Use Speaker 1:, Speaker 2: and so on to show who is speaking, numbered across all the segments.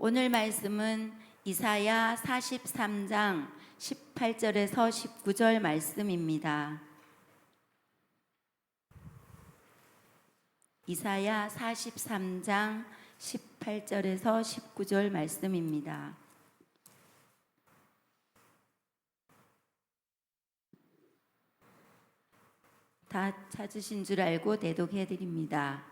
Speaker 1: 오늘 말씀은 이사야 43장 18절에서 19절 말씀입니다. 이사야 43장 18절에서 19절 말씀입니다. 다 찾으신 줄 알고 대독해 드립니다.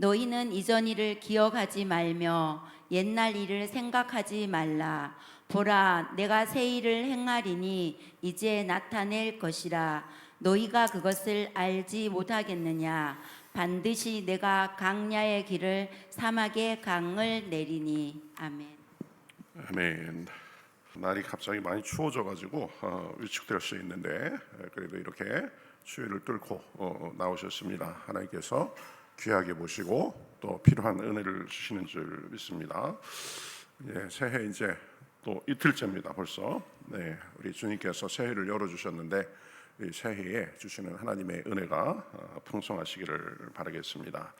Speaker 1: 너희는 이전 일을 기억하지 말며 옛날 일을 생각하지 말라. 보라, 내가 새 일을 행하리니 이제 나타낼 것이라. 너희가 그것을 알지 못하겠느냐? 반드시 내가 강야의 길을 사막의 강을 내리니. 아멘.
Speaker 2: 아멘. 날이 갑자기 많이 추워져가지고 어, 위축될 수 있는데 에, 그래도 이렇게 추위를 뚫고 어, 나오셨습니다. 하나님께서 귀하게 보시고 또 필요한 은혜를 주시는 줄 믿습니다. 예, 새해 이제 또 이틀째입니다. 벌써 네, 우리 주님께서 새해를 열어 주셨는데 이 새해에 주시는 하나님의 은혜가 어, 풍성하시기를 바라겠습니다.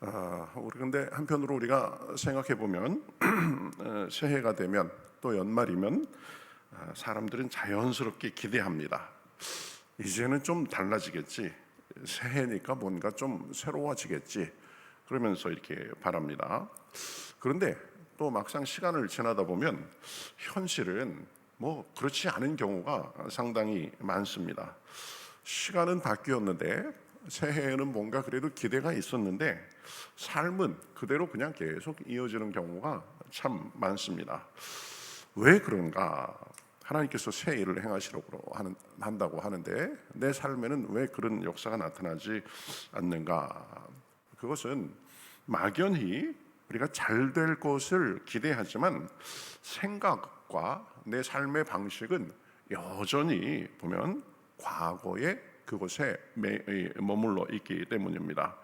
Speaker 2: 아, 우리 근데 한편으로 우리가 생각해 보면 어, 새해가 되면 또 연말이면 아, 사람들은 자연스럽게 기대합니다. 이제는 좀 달라지겠지. 새해니까 뭔가 좀 새로워지겠지. 그러면서 이렇게 바랍니다. 그런데 또 막상 시간을 지나다 보면 현실은 뭐 그렇지 않은 경우가 상당히 많습니다. 시간은 바뀌었는데 새해에는 뭔가 그래도 기대가 있었는데 삶은 그대로 그냥 계속 이어지는 경우가 참 많습니다. 왜 그런가? 하나님께서 새 일을 행하시려고 하는, 한다고 하는데 내 삶에는 왜 그런 역사가 나타나지 않는가? 그것은 막연히 우리가 잘 될 것을 기대하지만 생각과 내 삶의 방식은 여전히 보면 과거의 그곳에 머물러 있기 때문입니다.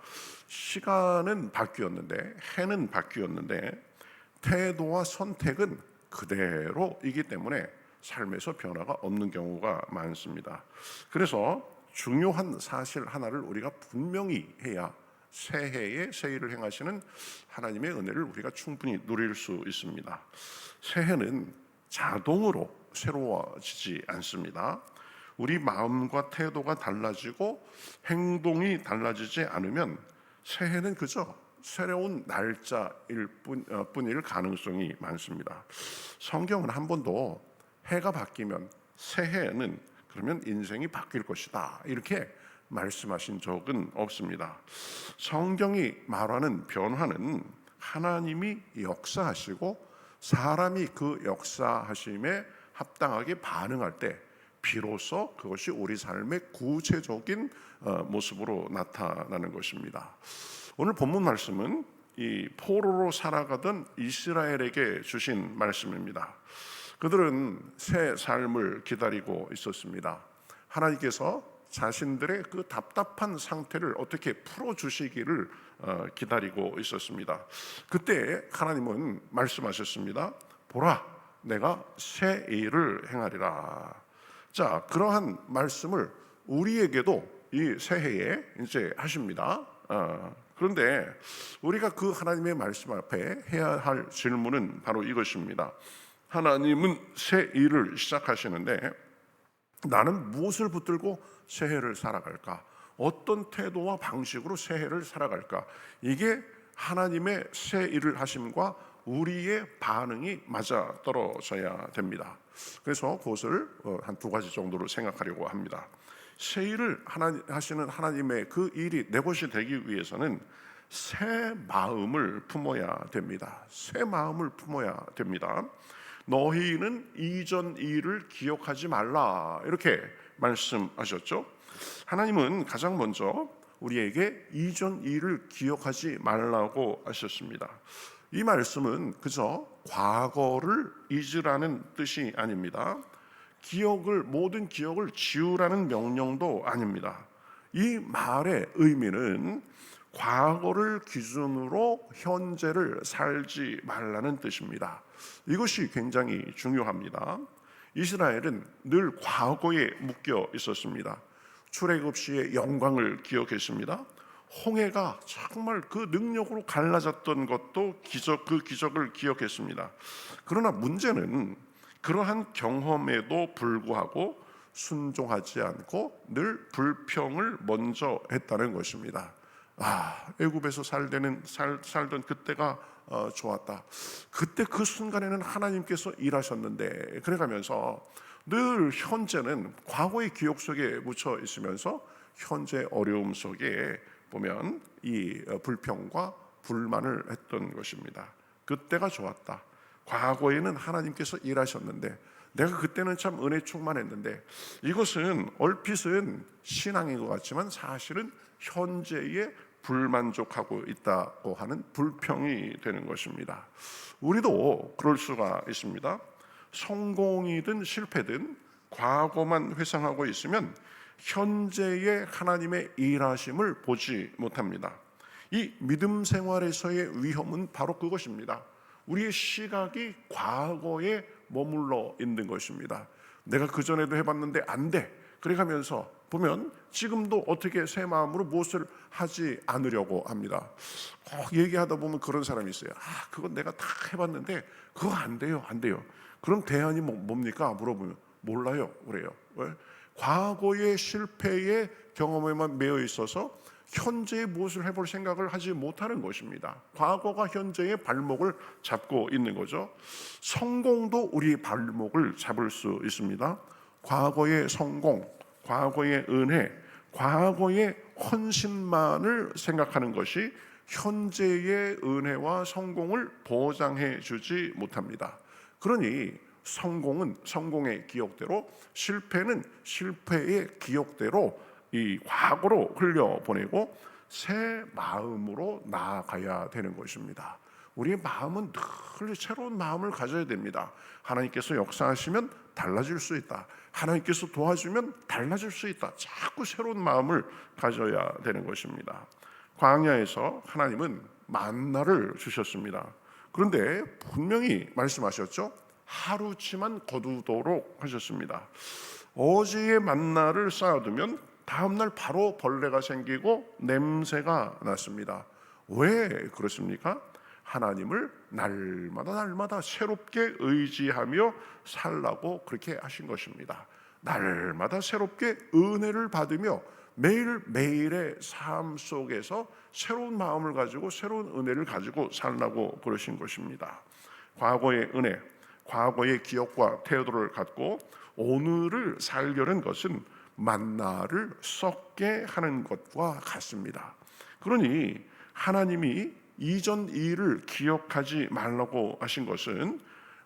Speaker 2: 시간은 바뀌었는데 해는 바뀌었는데 태도와 선택은 그대로이기 때문에 삶에서 변화가 없는 경우가 많습니다. 그래서 중요한 사실 하나를 우리가 분명히 해야 새해에 새일을 행하시는 하나님의 은혜를 우리가 충분히 누릴 수 있습니다. 새해는 자동으로 새로워지지 않습니다. 우리 마음과 태도가 달라지고 행동이 달라지지 않으면 새해는 그저 새로운 날짜일 뿐, 어, 뿐일 가능성이 많습니다. 성경은 한 번도 해가 바뀌면 새해에는 그러면 인생이 바뀔 것이다 이렇게 말씀하신 적은 없습니다. 성경이 말하는 변화는 하나님이 역사하시고 사람이 그 역사하심에 합당하게 반응할 때 비로소 그것이 우리 삶의 구체적인 어, 모습으로 나타나는 것입니다. 오늘 본문 말씀은 이 포로로 살아가던 이스라엘에게 주신 말씀입니다. 그들은 새 삶을 기다리고 있었습니다. 하나님께서 자신들의 그 답답한 상태를 어떻게 풀어 주시기를 어, 기다리고 있었습니다. 그때 하나님은 말씀하셨습니다. 보라, 내가 새 일을 행하리라. 자, 그러한 말씀을 우리에게도 이 새해에 이제 하십니다. 어, 그런데 우리가 그 하나님의 말씀 앞에 해야 할 질문은 바로 이것입니다. 하나님은 새 일을 시작하시는데 나는 무엇을 붙들고 새해를 살아갈까? 어떤 태도와 방식으로 새해를 살아갈까? 이게 하나님의 새 일을 하심과 우리의 반응이 맞아 떨어져야 됩니다. 그래서 그것을 어, 한두 가지 정도로 생각하려고 합니다. 새 일을 하나, 하시는 하나님의 그 일이 내 것이 되기 위해서는 새 마음을 품어야 됩니다. 새 마음을 품어야 됩니다. 너희는 이전 일을 기억하지 말라 이렇게 말씀하셨죠. 하나님은 가장 먼저 우리에게 이전 일을 기억하지 말라고 하셨습니다. 이 말씀은 그저 과거를 잊으라는 뜻이 아닙니다. 기억을 모든 기억을 지우라는 명령도 아닙니다. 이 말의 의미는 과거를 기준으로 현재를 살지 말라는 뜻입니다. 이것이 굉장히 중요합니다. 이스라엘은 늘 과거에 묶여 있었습니다. 출애굽 시의 영광을 기억했습니다. 홍해가 정말 그 능력으로 갈라졌던 것도 기적 그 기적을 기억했습니다. 그러나 문제는 그러한 경험에도 불구하고 순종하지 않고 늘 불평을 먼저 했다는 것입니다. 아, 애굽에서 살되는 살, 살던 그때가 어, 좋았다. 그때 그 순간에는 하나님께서 일하셨는데 그래가면서 늘 현재는 과거의 기억 속에 묻혀 있으면서 현재 어려움 속에 보면 이 어, 불평과 불만을 했던 것입니다. 그때가 좋았다. 과거에는 하나님께서 일하셨는데 내가 그때는 참 은혜 충만했는데 이것은 얼핏은 신앙인 것 같지만 사실은 현재에 불만족하고 있다고 하는 불평이 되는 것입니다. 우리도 그럴 수가 있습니다. 성공이든 실패든 과거만 회상하고 있으면 현재의 하나님의 일하심을 보지 못합니다. 이 믿음 생활에서의 위험은 바로 그것입니다. 우리의 시각이 과거에 머물러 있는 것입니다. 내가 그 전에도 해봤는데 안 돼. 그래 가면서 보면 지금도 어떻게 새 마음으로 무엇을 하지 않으려고 합니다. 꼭 얘기하다 보면 그런 사람이 있어요. 아, 그건 내가 다 해봤는데 그거 안 돼요, 안 돼요. 그럼 대안이 뭐- 뭡니까? 물어보면 몰라요, 그래요. 왜? 과거의 실패의 경험에만 매여 있어서 현재에 무엇을 해볼 생각을 하지 못하는 것입니다. 과거가 현재의 발목을 잡고 있는 거죠. 성공도 우리 발목을 잡을 수 있습니다. 과거의 성공, 과거의 은혜, 과거의 헌신만을 생각하는 것이 현재의 은혜와 성공을 보장해 주지 못합니다. 그러니 성공은 성공의 기억대로 실패는 실패의 기억대로 이 과거로 흘려 보내고 새 마음으로 나아가야 되는 것입니다. 우리의 마음은 늘 새로운 마음을 가져야 됩니다. 하나님께서 역사하시면 달라질 수 있다. 하나님께서 도와주면 달라질 수 있다. 자꾸 새로운 마음을 가져야 되는 것입니다. 광야에서 하나님은 만나를 주셨습니다. 그런데 분명히 말씀하셨죠. 하루치만 거두도록 하셨습니다. 어제의 만나를 쌓아두면 다음날 바로 벌레가 생기고 냄새가 났습니다. 왜 그렇습니까? 하나님을 날마다 날마다 새롭게 의지하며 살라고 그렇게 하신 것입니다. 날마다 새롭게 은혜를 받으며 매일 매일의 삶 속에서 새로운 마음을 가지고 새로운 은혜를 가지고 살라고 그러신 것입니다. 과거의 은혜, 과거의 기억과 태도를 갖고 오늘을 살려는 것은 만나를 썩게 하는 것과 같습니다. 그러니 하나님이 이전 일을 기억하지 말라고 하신 것은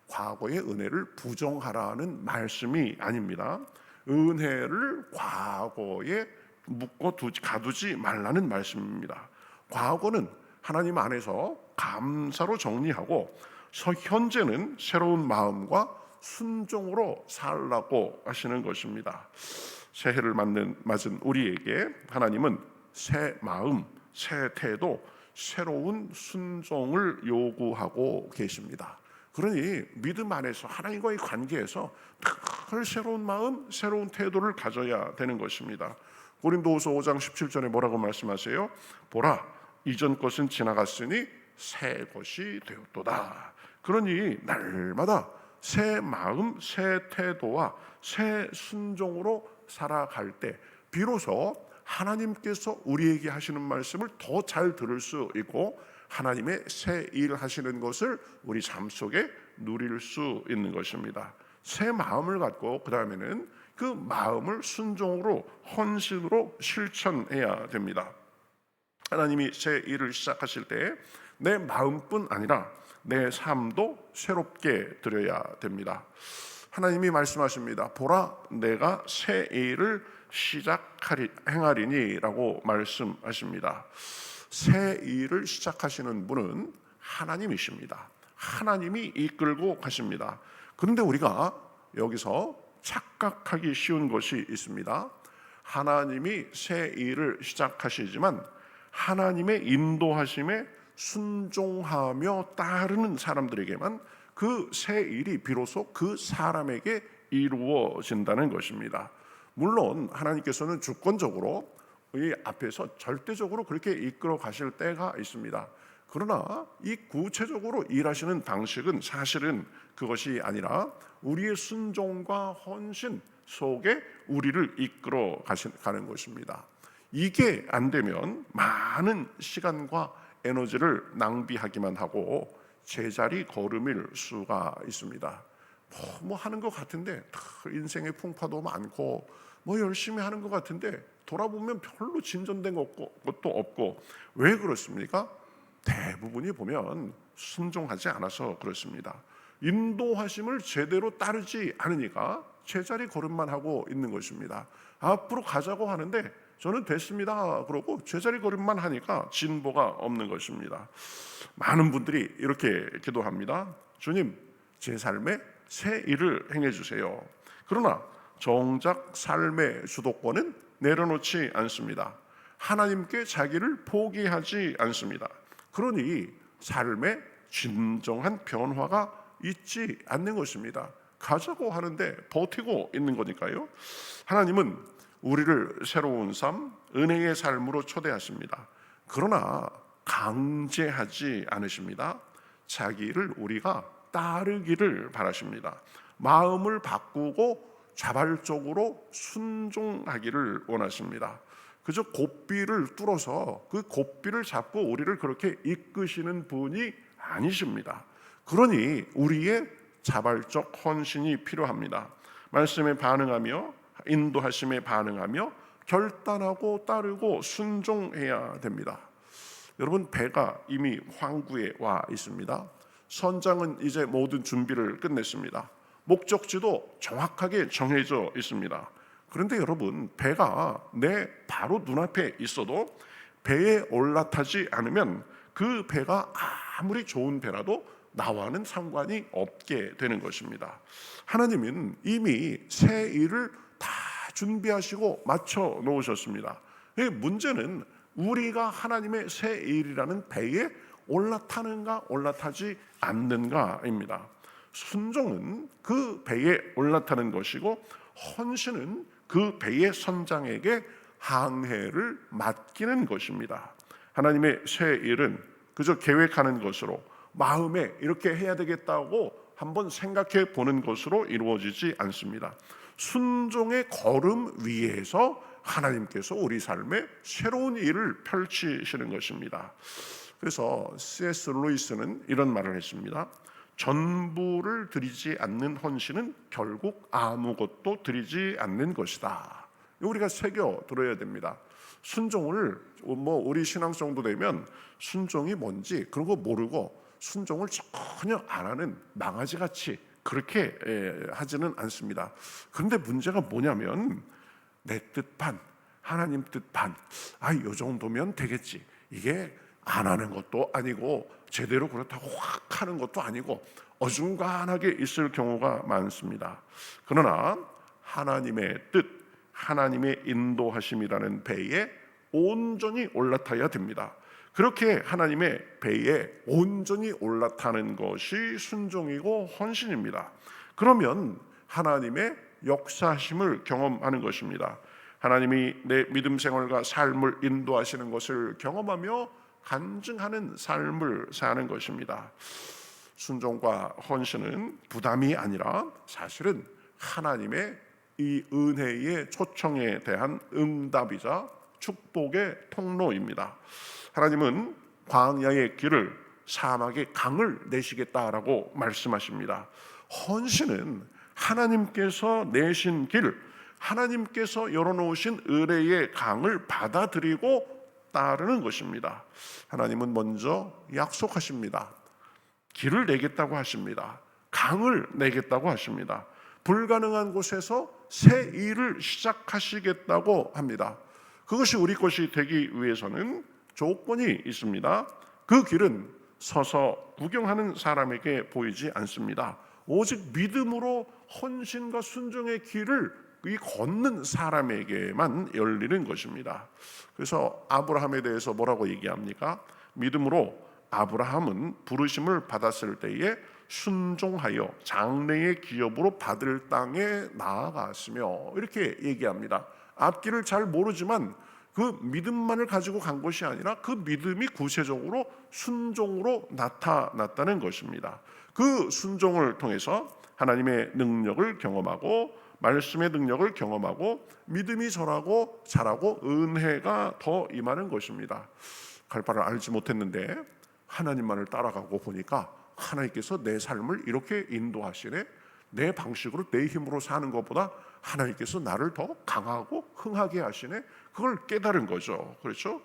Speaker 2: 과거의 은혜를 부정하라는 말씀이 아닙니다. 은혜를 과거에 묶어 두지 가두지 말라는 말씀입니다. 과거는 하나님 안에서 감사로 정리하고 서- 현재는 새로운 마음과 순종으로 살라고 하시는 것입니다. 새해를 맞는 맞은 우리에게 하나님은 새 마음, 새 태도, 새로운 순종을 요구하고 계십니다. 그러니 믿음 안에서 하나님과의 관계에서 늘 새로운 마음, 새로운 태도를 가져야 되는 것입니다. 고린도후서 5장 17절에 뭐라고 말씀하세요? 보라, 이전 것은 지나갔으니 새 것이 되었도다. 그러니 날마다 새 마음, 새 태도와 새 순종으로 살아갈 때 비로소 하나님께서 우리에게 하시는 말씀을 더 잘 들을 수 있고 하나님의 새 일 하시는 것을 우리 삶 속에 누릴 수 있는 것입니다. 새 마음을 갖고 그 다음에는 그 마음을 순종으로 헌신으로 실천해야 됩니다. 하나님이 새 일을 시작하실 때 내 마음뿐 아니라 내 삶도 새롭게 드려야 됩니다. 하나님이 말씀하십니다. 보라, 내가 새 일을 시작하리 행하리니라고 말씀하십니다. 새 일을 시작하시는 분은 하나님이십니다. 하나님이 이끌고 가십니다. 그런데 우리가 여기서 착각하기 쉬운 것이 있습니다. 하나님이 새 일을 시작하시지만 하나님의 인도하심에 순종하며 따르는 사람들에게만 그 새 일이 비로소 그 사람에게 이루어진다는 것입니다. 물론 하나님께서는 주권적으로 앞에서 절대적으로 그렇게 이끌어 가실 때가 있습니다. 그러나 이 구체적으로 일하시는 방식은 사실은 그것이 아니라 우리의 순종과 헌신 속에 우리를 이끌어 가는 것입니다. 이게 안 되면 많은 시간과 에너지를 낭비하기만 하고 제자리 걸음일 수가 있습니다. 뭐, 뭐 하는 것 같은데 다 인생의 풍파도 많고 뭐 열심히 하는 것 같은데 돌아보면 별로 진전된 것도 없고 왜 그렇습니까? 대부분이 보면 순종하지 않아서 그렇습니다. 인도하심을 제대로 따르지 않으니까 제자리 걸음만 하고 있는 것입니다. 앞으로 가자고 하는데 저는 됐습니다. 그러고 제자리 걸음만 하니까 진보가 없는 것입니다. 많은 분들이 이렇게 기도합니다. 주님, 제 삶에 새 일을 행해 주세요. 그러나 정작 삶의 주도권은 내려놓지 않습니다. 하나님께 자기를 포기하지 않습니다. 그러니 삶에 진정한 변화가 있지 않는 것입니다. 가자고 하는데 버티고 있는 거니까요. 하나님은 우리를 새로운 삶, 은혜의 삶으로 초대하십니다. 그러나 강제하지 않으십니다. 자기를 우리가 따르기를 바라십니다. 마음을 바꾸고 자발적으로 순종하기를 원하십니다. 그저 고삐를 뚫어서 그 고삐를 잡고 우리를 그렇게 이끄시는 분이 아니십니다. 그러니 우리의 자발적 헌신이 필요합니다. 말씀에 반응하며 인도하심에 반응하며 결단하고 따르고 순종해야 됩니다. 여러분 배가 이미 항구에 와 있습니다. 선장은 이제 모든 준비를 끝냈습니다. 목적지도 정확하게 정해져 있습니다. 그런데 여러분 배가 내 바로 눈앞에 있어도 배에 올라타지 않으면 그 배가 아무리 좋은 배라도 나와는 상관이 없게 되는 것입니다. 하나님은 이미 새 일을 다 준비하시고 맞춰 놓으셨습니다. 그 문제는 우리가 하나님의 새 일이라는 배에 올라타는가 올라타지 않는가입니다. 순종은 그 배에 올라타는 것이고 헌신은 그 배의 선장에게 항해를 맡기는 것입니다. 하나님의 새 일은 그저 계획하는 것으로 마음에 이렇게 해야 되겠다고 한번 생각해 보는 것으로 이루어지지 않습니다. 순종의 걸음 위에서 하나님께서 우리 삶에 새로운 일을 펼치시는 것입니다. 그래서 C.S. 루이스는 이런 말을 했습니다. 전부를 드리지 않는 헌신은 결국 아무것도 드리지 않는 것이다. 우리가 새겨 들어야 됩니다. 순종을 뭐 우리 신앙 정도 되면 순종이 뭔지 그런 거 모르고 순종을 전혀 안 하는 망아지 같이 그렇게 예, 하지는 않습니다. 그런데 문제가 뭐냐면 내 뜻 반, 하나님 뜻 반. 아, 요 정도면 되겠지. 이게 안 하는 것도 아니고 제대로 그렇다고 확 하는 것도 아니고 어중간하게 있을 경우가 많습니다. 그러나 하나님의 뜻, 하나님의 인도하심이라는 배에 온전히 올라타야 됩니다. 그렇게 하나님의 배에 온전히 올라타는 것이 순종이고 헌신입니다. 그러면 하나님의 역사심을 경험하는 것입니다. 하나님이 내 믿음 생활과 삶을 인도하시는 것을 경험하며 간증하는 삶을 사는 것입니다. 순종과 헌신은 부담이 아니라 사실은 하나님의 이 은혜의 초청에 대한 응답이자 축복의 통로입니다. 하나님은 광야의 길을 사막의 강을 내시겠다라고 말씀하십니다. 헌신은 하나님께서 내신 길, 하나님께서 열어놓으신 의뢰의 강을 받아들이고 따르는 것입니다. 하나님은 먼저 약속하십니다. 길을 내겠다고 하십니다. 강을 내겠다고 하십니다. 불가능한 곳에서 새 일을 시작하시겠다고 합니다. 그것이 우리 것이 되기 위해서는 조건이 있습니다. 그 길은 서서 구경하는 사람에게 보이지 않습니다. 오직 믿음으로 헌신과 순종의 길을 이 걷는 사람에게만 열리는 것입니다. 그래서 아브라함에 대해서 뭐라고 얘기합니까? 믿음으로 아브라함은 부르심을 받았을 때에 순종하여 장래의 기업으로 받을 땅에 나아갔으며 이렇게 얘기합니다. 앞길을 잘 모르지만 그그 믿음만을 가지고 간 것이 아니라 그 믿음이 구체적으로 순종으로 나타났다는 것입니다. 그 순종을 통해서 하나님의 능력을 경험하고 말씀의 능력을 경험하고 믿음이 절하고 자라고 은혜가 더 임하는 것입니다. 갈 바를 알지 못했는데 하나님만을 따라가고 보니까 하나님께서 내 삶을 이렇게 인도하시네. 내 방식으로 내 힘으로 사는 것보다 하나님께서 나를 더 강하고 흥하게 하시네. 그걸 깨달은 거죠. 그렇죠?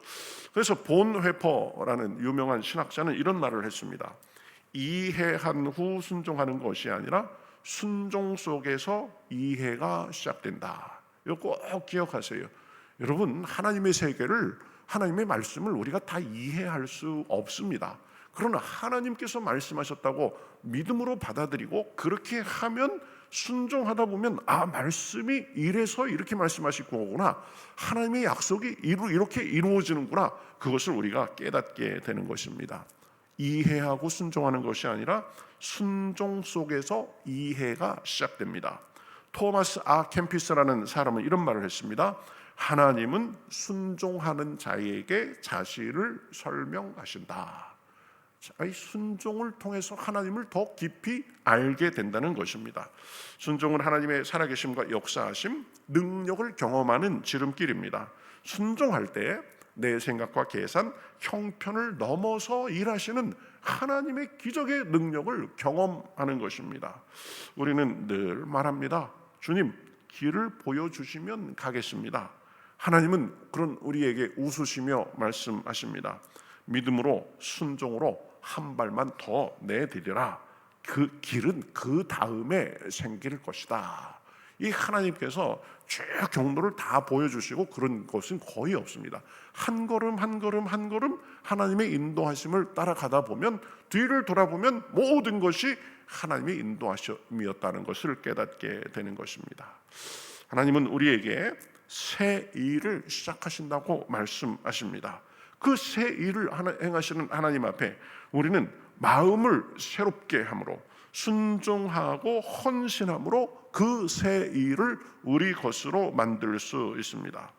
Speaker 2: 그래서 본 회퍼라는 유명한 신학자는 이런 말을 했습니다. 이해한 후 순종하는 것이 아니라 순종 속에서 이해가 시작된다. 이거 꼭 기억하세요. 여러분 하나님의 세계를 하나님의 말씀을 우리가 다 이해할 수 없습니다. 그러나 하나님께서 말씀하셨다고 믿음으로 받아들이고 그렇게 하면 순종하다 보면 아 말씀이 이래서 이렇게 말씀하실 거구나 하나님의 약속이 이렇게 이루어지는구나 그것을 우리가 깨닫게 되는 것입니다. 이해하고 순종하는 것이 아니라 순종 속에서 이해가 시작됩니다. 토마스 아 캠피스라는 사람은 이런 말을 했습니다. 하나님은 순종하는 자에게 자신을 설명하신다. 이 순종을 통해서 하나님을 더 깊이 알게 된다는 것입니다. 순종은 하나님의 살아계심과 역사하심, 능력을 경험하는 지름길입니다. 순종할 때 내 생각과 계산, 형편을 넘어서 일하시는 하나님의 기적의 능력을 경험하는 것입니다. 우리는 늘 말합니다. 주님, 길을 보여주시면 가겠습니다. 하나님은 그런 우리에게 웃으시며 말씀하십니다. 믿음으로 순종으로 한 발만 더 내드리라. 그 길은 그 다음에 생길 것이다. 이 하나님께서 쭉 경로를 다 보여주시고 그런 것은 거의 없습니다. 한 걸음 한 걸음 한 걸음 하나님의 인도하심을 따라가다 보면 뒤를 돌아보면 모든 것이 하나님의 인도하심이었다는 것을 깨닫게 되는 것입니다. 하나님은 우리에게 새 일을 시작하신다고 말씀하십니다. 그 새 일을 행하시는 하나님 앞에 우리는 마음을 새롭게 함으로 순종하고 헌신함으로 그 새 일을 우리 것으로 만들 수 있습니다.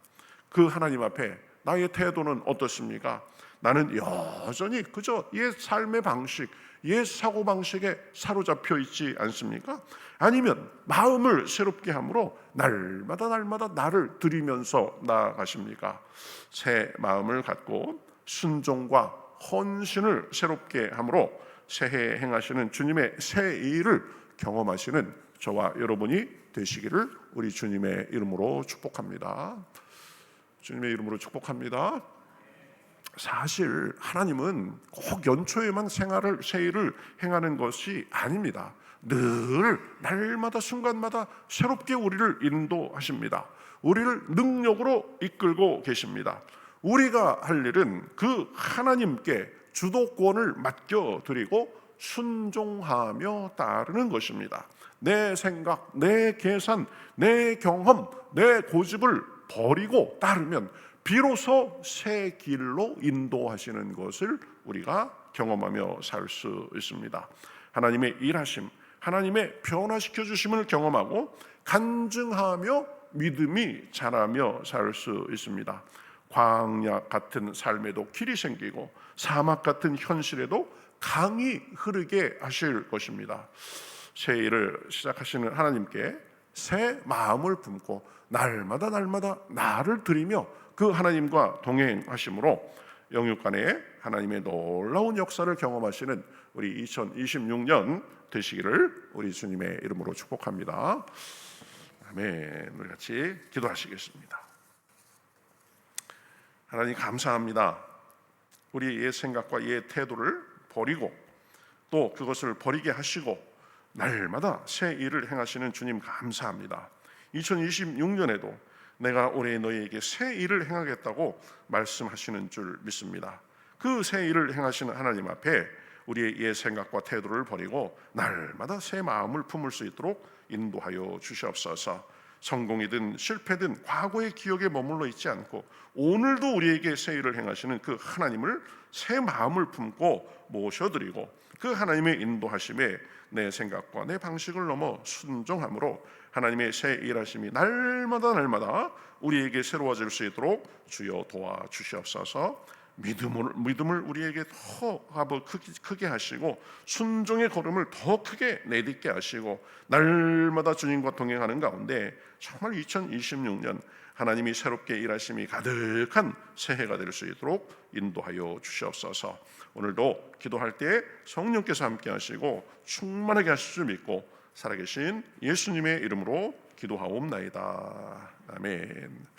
Speaker 2: 그 하나님 앞에 나의 태도는 어떻습니까? 나는 여전히 그저 옛 삶의 방식, 옛 사고 방식에 사로잡혀 있지 않습니까? 아니면 마음을 새롭게 함으로 날마다 날마다 나를 들이면서 나아가십니까? 새 마음을 갖고 순종과 헌신을 새롭게 함으로 새해 행하시는 주님의 새 일을 경험하시는 저와 여러분이 되시기를 우리 주님의 이름으로 축복합니다. 주님의 이름으로 축복합니다. 사실 하나님은 꼭 연초에만 생활을 세일을 행하는 것이 아닙니다. 늘 날마다 순간마다 새롭게 우리를 인도하십니다. 우리를 능력으로 이끌고 계십니다. 우리가 할 일은 그 하나님께 주도권을 맡겨 드리고 순종하며 따르는 것입니다. 내 생각, 내 계산, 내 경험, 내 고집을 버리고 따르면 비로소 새 길로 인도하시는 것을 우리가 경험하며 살 수 있습니다. 하나님의 일하심, 하나님의 변화시켜 주심을 경험하고 간증하며 믿음이 자라며 살 수 있습니다. 광야 같은 삶에도 길이 생기고 사막 같은 현실에도 강이 흐르게 하실 것입니다. 새 일을 시작하시는 하나님께 새 마음을 품고 날마다 날마다 나를 드리며 그 하나님과 동행하심으로 영육간에 하나님의 놀라운 역사를 경험하시는 우리 2026년 되시기를 우리 주님의 이름으로 축복합니다. 아멘. 우리 같이 기도하시겠습니다. 하나님 감사합니다. 우리의 옛 생각과 옛 태도를 버리고 또 그것을 버리게 하시고 날마다 새 일을 행하시는 주님 감사합니다. 2026년에도 내가 올해 너희에게 새 일을 행하겠다고 말씀하시는 줄 믿습니다. 그 새 일을 행하시는 하나님 앞에 우리의 옛 생각과 태도를 버리고 날마다 새 마음을 품을 수 있도록 인도하여 주시옵소서. 성공이든 실패든 과거의 기억에 머물러 있지 않고 오늘도 우리에게 새 일을 행하시는 그 하나님을 새 마음을 품고 모셔드리고 그 하나님의 인도하심에 내 생각과 내 방식을 넘어 순종함으로 하나님의 새 일하심이 날마다 날마다 우리에게 새로워질 수 있도록 주여 도와 주시옵소서. 믿음을 믿음을 우리에게 더 크게 하시고 순종의 걸음을 더 크게 내딛게 하시고 날마다 주님과 동행하는 가운데 정말 2026년 하나님이 새롭게 일하심이 가득한 새해가 될 수 있도록 인도하여 주시옵소서. 오늘도 기도할 때 성령께서 함께 하시고 충만하게 하실 줄 믿고 살아계신 예수님의 이름으로 기도하옵나이다. 아멘.